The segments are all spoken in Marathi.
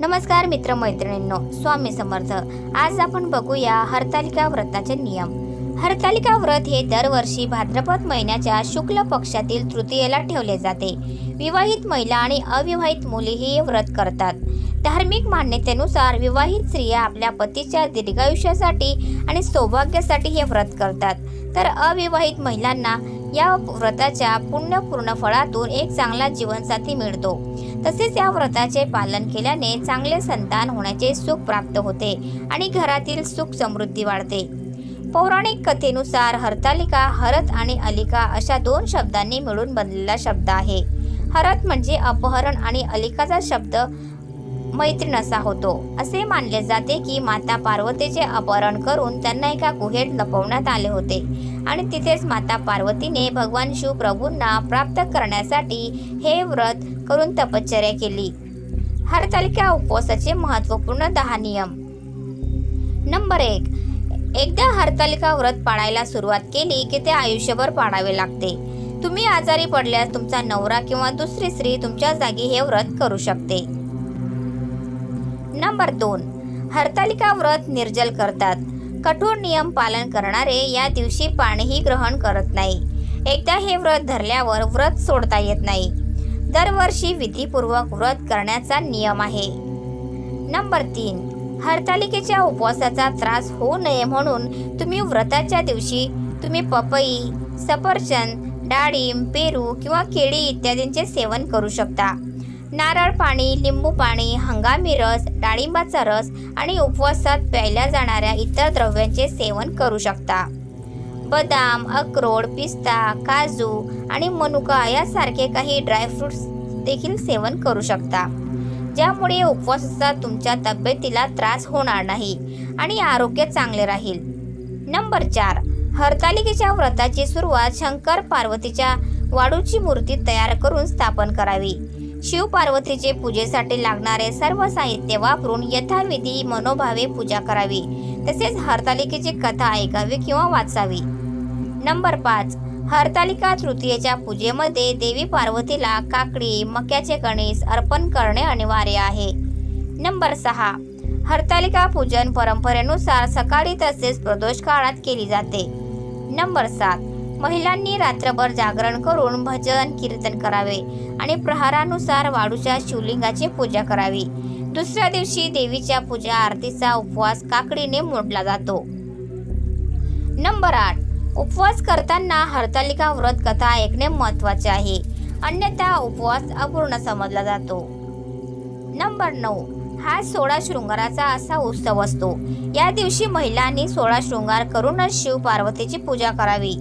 नमस्कार मित्र मैत्रिणींनो स्वामी समर्थ. आज आपण बघूया हरतालिका व्रताचे नियम. हरतालिका व्रत हे दरवर्षी भाद्रपद महिन्याच्या शुक्ल पक्षातील तृतीयेला ठेवले जाते. विवाहित महिला आणि अविवाहित मुलीही हे व्रत करतात. धार्मिक मान्यतेनुसार विवाहित स्त्रिया आपल्या पतीच्या दीर्घायुष्यासाठी आणि सौभाग्यासाठी हे व्रत करतात. तर अविवाहित महिलांना या व्रताच्या पुण्यपूर्ण फळातून एक चांगला जीवनसाथी मिळतो. तसेच या व्रताचे पालन केल्याने चांगले संतान होण्याचे सुख प्राप्त होते आणि घरातील सुख समृद्धी वाढते. पौराणिक कथेनुसार हरतालिका हरत आणि अलिका अशा दोन शब्दांनी मिळून बनलेला शब्द आहे. हरत म्हणजे अपहरण आणि अलिकाचा शब्द मैत्रीण असा होतो असे मानले जाते की माता पार्वतीचे अपहरण करून त्यांना एका गुहेत लपवण्यात आले होते. आणि तिथेच माता पार्वतीने भगवान शिवप्रभूंना प्राप्त करण्यासाठी हे व्रत करून तपश्चर्या केली. हरतालिका उपवासाचे महत्त्वपूर्ण दहा नियम. नंबर एक. एकदा हरतालिका व्रत पाळायला सुरुवात केली की ते आयुष्यभर पाळावे लागते. तुम्ही आजारी पडल्यास तुमचा नवरा किंवा दुसरी स्त्री तुमच्या जागी हे व्रत करू शकते. नंबर दोन. हरतालिका व्रत निर्जल करतात. कठोर नियम पालन करणारे या दिवशी पाणीही ग्रहण करत नाही. एकदा हे व्रत धरल्यावर व्रत सोडता येत नाही. दरवर्षी विधीपूर्वक व्रत करण्याचा नियम आहे. नंबर तीन. हरतालिकेच्या उपवासाचा त्रास होऊ नये म्हणून तुम्ही व्रताच्या दिवशी तुम्ही पपई सफरचंद डाळिंब पेरू किंवा केळी इत्यादींचे सेवन करू शकता. नारळ पाणी लिंबू पाणी हंगामी रस डाळिंबाचा रस आणि उपवासात प्यायल्या जाणाऱ्या इतर द्रव्यांचे सेवन करू शकता. बदाम अक्रोड पिस्ता काजू आणि मनुका यासारखे काही ड्रायफ्रुट्स देखील सेवन करू शकता. ज्यामुळे उपवासाचा तुमच्या तब्येतीला त्रास होणार नाही आणि आरोग्य चांगले राहील. नंबर चार हरतालिकेच्या व्रताची सुरुवात शंकर पार्वतीच्या वाडूची मूर्ती तयार करून स्थापन करावी. शिव पार्वतीचे पूजेसाठी लागणारे सर्व साहित्य वापरून यथाविधी मनोभावे पूजा करावी. तसेच हरतालिकेची कथा ऐकावी किंवा वाचावी. नंबर पाच. हरतालिका तृतीयेच्या पूजेमध्ये देवी पार्वतीला काकडी मक्याचे गणेश अर्पण करणे अनिवार्य आहे. नंबर सहा. हरतालिका पूजन परंपरेनुसार सकाळी तसेच प्रदोष काळात केली जाते. नंबर सात. महिलांनी रात्रभर जागरण करून भजन कीर्तन करावे आणि प्रहारानुसार वाडूच्या शिवलिंगाची पूजा करावी. दुसऱ्या दिवशी देवीच्या पूजा आरतीचा उपवास काकडीने मोडला जातो. नंबर आठ. उपवास करताना हरतालिका व्रत कथा ऐकणे महत्त्वाचे आहे. अन्यथा उपवास अपूर्ण समजला जातो. नंबर नऊ. हा सोळा शृंगाराचा असा उत्सव असतो. या दिवशी महिलांनी सोळा शृंगार करूनच शिव पार्वतीची पूजा करावी.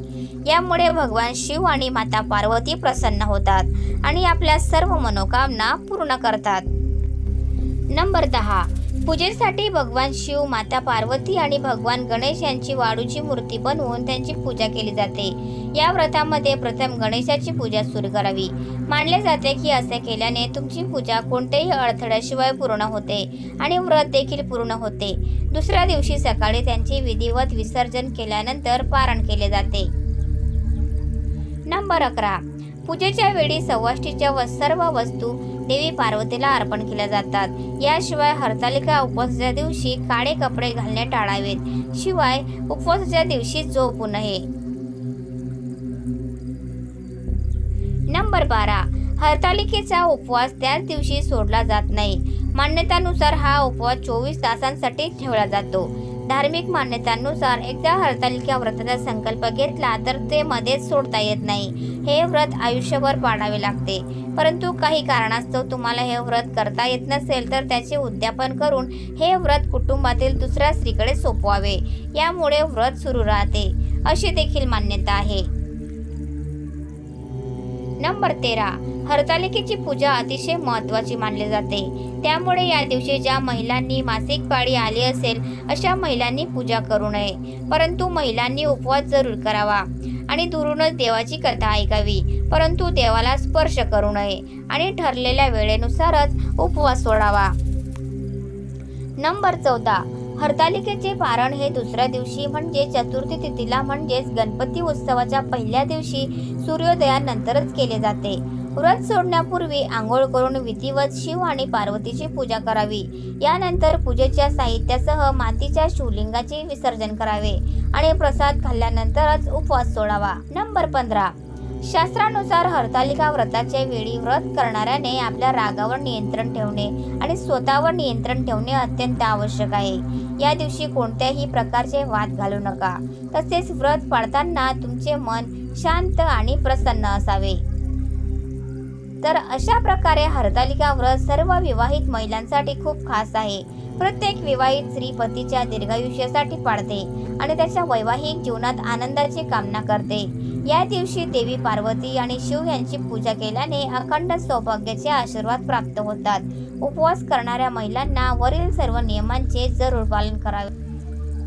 यामुळे भगवान शिव आणि माता पार्वती प्रसन्न होतात आणि आपल्या सर्व मनोकामना पूर्ण करतात. नंबर दहा. पूजेसाठी भगवान शिव माता पार्वती आणि भगवान गणेश यांची वाळूची मूर्ती बनवून त्यांची पूजा केली जाते. या व्रतामध्ये प्रथम गणेशाची पूजा सुरू करावी. मानले जाते की असे केल्याने तुमची पूजा कोणत्याही अडथळ्याशिवाय पूर्ण होते आणि व्रत देखील पूर्ण होते. दुसऱ्या दिवशी सकाळी त्यांचे विधिवत विसर्जन केल्यानंतर पारण केले जाते. नंबर अकरा. पूजेच्या वेळी सव्वाष्टीच्या व सर्व वस्तू देवी पार्वतीला अर्पण केल्या जातात. याशिवाय हरतालिका उपवासाच्या दिवशी काळे कपडे घालणे टाळावेत. शिवाय उपवासाच्या दिवशी झोपू नये. नंबर बारा. हरतालिकेचा उपवास त्याच दिवशी सोडला जात नाही. मान्यतानुसार हा उपवास चोवीस तासांसाठी ठेवला जातो. धार्मिक मान्यतांनुसार एकदा हरतालिका व्रताचा संकल्प घेतला तर ते मध्येच सोडता येत नाही. हे व्रत आयुष्यभर पाळावे लागते. परंतु काही कारणास्तव तुम्हाला हे व्रत करता येत नसेल तर त्याचे उद्यापन करून हे व्रत कुटुंबातील दुसऱ्या स्त्रीकडे सोपवावे. यामुळे व्रत सुरू राहते. अशी देखील मान्यता आहे. नंबर तेरा. हरतालिकेची पूजा अतिशय महत्त्वाची मानली जाते. त्यामुळे या दिवशी ज्या महिलांनी मासिक पाळी आली असेल अशा महिलांनी पूजा करू नये. परंतु महिलांनी उपवास जरूर करावा. आणि दुरूनच देवाची कथा ऐकावी. परंतु देवाला स्पर्श करू नये. आणि ठरलेल्या वेळेनुसारच उपवास सोडावा. नंबर चौदा. हरतालिकेचे पारण हे दुसऱ्या दिवशी म्हणजे चतुर्थी तिथीला म्हणजेच गणपती उत्सवाच्या पहिल्या दिवशी सूर्योदयानंतरच केले जाते. व्रत सोडण्यापूर्वी आंघोळ करून विधिवत शिव आणि पार्वतीची पूजा करावी. यानंतर पूजेच्या साहित्यासह मातीच्या शिवलिंगाचे विसर्जन करावे आणि प्रसाद खाल्ल्यानंतरच उपवास सोडावा. नंबर पंधरा. शास्त्रानुसार हरतालिका व्रताच्या वेळी व्रत करणाऱ्याने आपल्या रागावर नियंत्रण ठेवणे आणि स्वतःवर नियंत्रण ठेवणे अत्यंत आवश्यक आहे. या दिवशी कोणत्याही प्रकारचे वाद घालू नका. तसेच व्रत पाळताना तुमचे मन शांत आणि प्रसन्न असावे. तर अशा प्रकारे हरतालिका व्रत सर्व विवाहित महिलांसाठी खूप खास आहे. प्रत्येक विवाहित स्त्री पतीच्या दीर्घायुष्यासाठी पाळते आणि त्याच्या वैवाहिक जीवनात आनंदाची कामना करते. या दिवशी देवी पार्वती आणि शिव यांची पूजा केल्याने अखंड सौभाग्याचे आशीर्वाद प्राप्त होतात. उपवास करणाऱ्या महिलांना वरील सर्व नियमांचे जरूर पालन करावे.